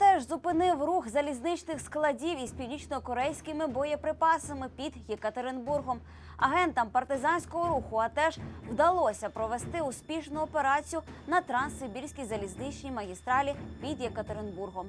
теж зупинив рух залізничних складів із північно-корейськими боєприпасами під Єкатеринбургом. Агентам партизанського руху а теж вдалося провести успішну операцію на транссибірській залізничній магістралі під Єкатеринбургом.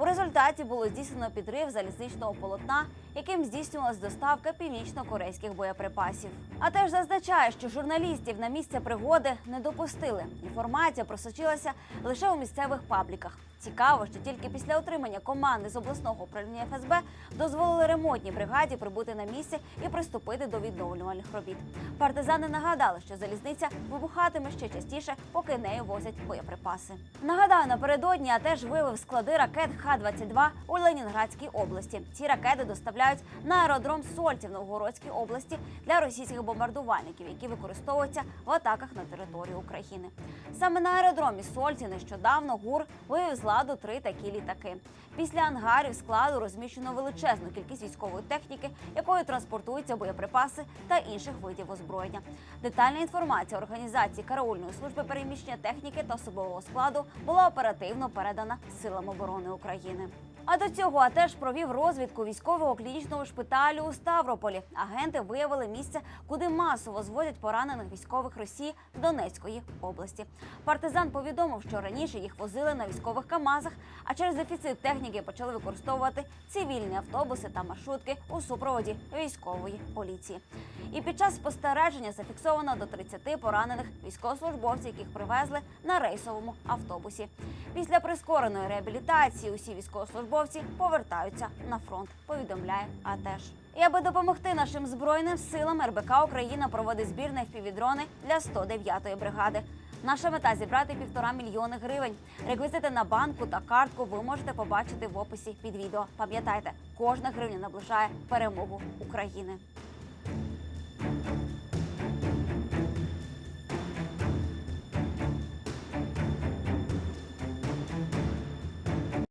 У результаті було здійснено підрив залізничного полотна, яким здійснювалась доставка північно-корейських боєприпасів. А теж зазначає, що журналістів на місце пригоди не допустили. Інформація просочилася лише у місцевих пабліках. Цікаво, що тільки після отримання команди з обласного управління ФСБ дозволили ремонтній бригаді прибути на місце і приступити до відновлювальних робіт. Партизани нагадали, що залізниця вибухатиме ще частіше, поки нею возять боєприпаси. Нагадаю, напередодні АТЕШ виявив склади ракет Х-22 у Ленінградській області. Ці ракети доставляють на аеродром Сольці в Новгородській області для російських бомбардувальників, які використовуються в атаках на територію України. Саме на аеродромі Сольці нещодавно ГУР вивів з ладу три такі літаки. Після ангарів складу розміщено величезну кількість військової техніки, якою транспортуються боєприпаси та інших видів озброєння. Детальна інформація організації караульної служби переміщення техніки та особового складу була оперативно передана силам оборони України. України. А до цього АТЕШ провів розвідку військового клінічного шпиталю у Ставрополі. Агенти виявили місце, куди масово звозять поранених військових Росії Донецької області. Партизан повідомив, що раніше їх возили на військових КАМАЗах, а через дефіцит техніки почали використовувати цивільні автобуси та маршрутки у супроводі військової поліції. І під час спостереження зафіксовано до 30 поранених військовослужбовців, яких привезли на рейсовому автобусі. Після прискореної реабілітації усі військовослужбовці повертаються на фронт. Повідомляє АТЕШ. І аби допомогти нашим збройним силам, РБК Україна проводить збір на впівдрони для 109-ї бригади. Наша мета зібрати півтора мільйони гривень. Реквізити на банку та картку ви можете побачити в описі під відео. Пам'ятайте, кожна гривня наближає перемогу України.